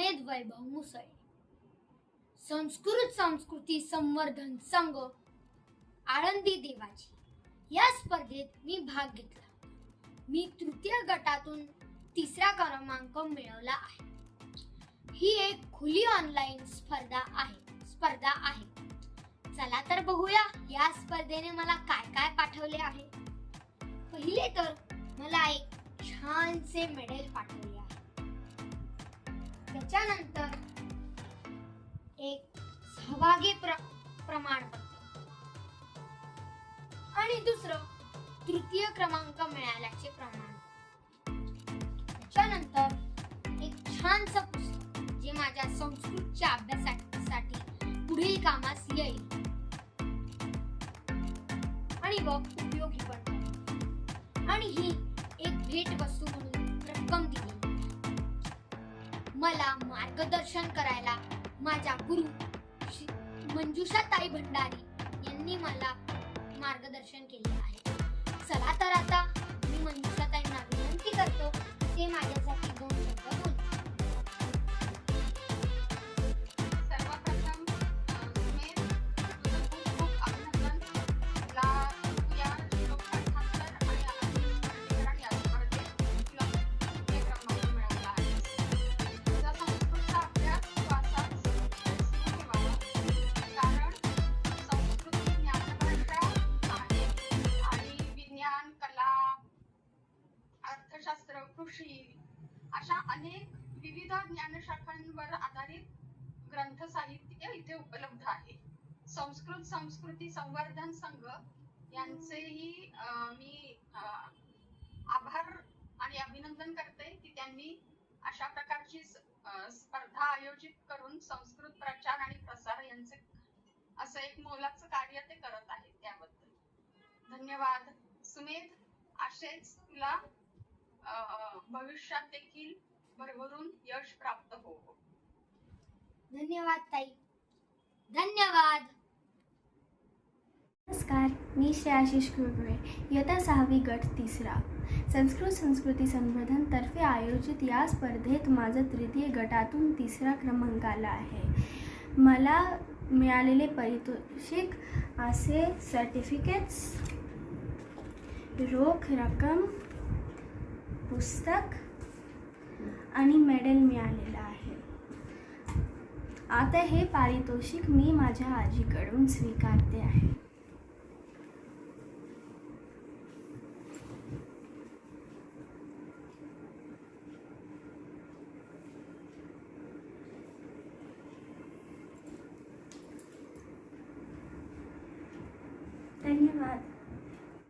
उमेद वैभव मुसळे. संस्कृत संस्कृती संवर्धन संघ आळंदी देवाची. या स्पर्धेत मी भाग घेतला. मी तृतीय गटातून तिसरा क्रमांक मिळवला आहे. ही एक खुली ऑनलाईन स्पर्धा आहे स्पर्धा आहे. चला तर बघूया या स्पर्धेने मला काय काय पाठवले आहे. पहिले तर मला एक छानसे मेडल पाठवले. त्याच्यानंतर एक सहभागी प्र प्रमाणपत्र आणि दुसरं तृतीय क्रमांक मिळाल्याचे प्रमाण त्याच्यानंतर एक छानसं पुस्तक जे माझ्या संस्कृतच्या अभ्यासासाठी पुढील कामास येईल. आणि व उपयोगी पण आणि ही एक भेट वस्तू म्हणून रक्कम दिली. मला मार्गदर्शन करायला माझ्या गुरु श्री मंजुषा ताई भंडारी यांनी मला मार्गदर्शन केले आहे. चला तर आता मी मंजुषा ताईंना विनंती करतो ते माझ्या कृषी अशा अनेक विविध ज्ञानशाखांवर आधारित ग्रंथ साहित्य इथे उपलब्ध आहे. संस्कृत संस्कृती संवर्धन संघ यांचेही मी आभार आणि अभिनंदन करते की त्यांनी अशा प्रकारची स्पर्धा आयोजित करून संस्कृत प्रचार आणि प्रसार यांचे असं एक मोलाचं कार्य ते करत आहेत त्याबद्दल. धन्यवाद. सुमेध असेच तुला भविष्यात देखील भरभरून यश प्राप्त हो धन्यवाद ताई. धन्यवाद. नमस्कार मी श्रेयाशिष कुरकुरे इयत्ता सहावी गट तिसरा. संस्कृत संस्कृती संवर्धन तर्फे आयोजित या स्पर्धेत माझा तृतीय गटातून तिसरा क्रमांक आला आहे. मला मिळालेले पारितोषिक असे सर्टिफिकेट्स रोख रक्कम पुस्तक आणि मेडल मिळालेलं आहे. आता हे पारितोषिक मी माझ्या आजीकडून स्वीकारते आहे. धन्यवाद.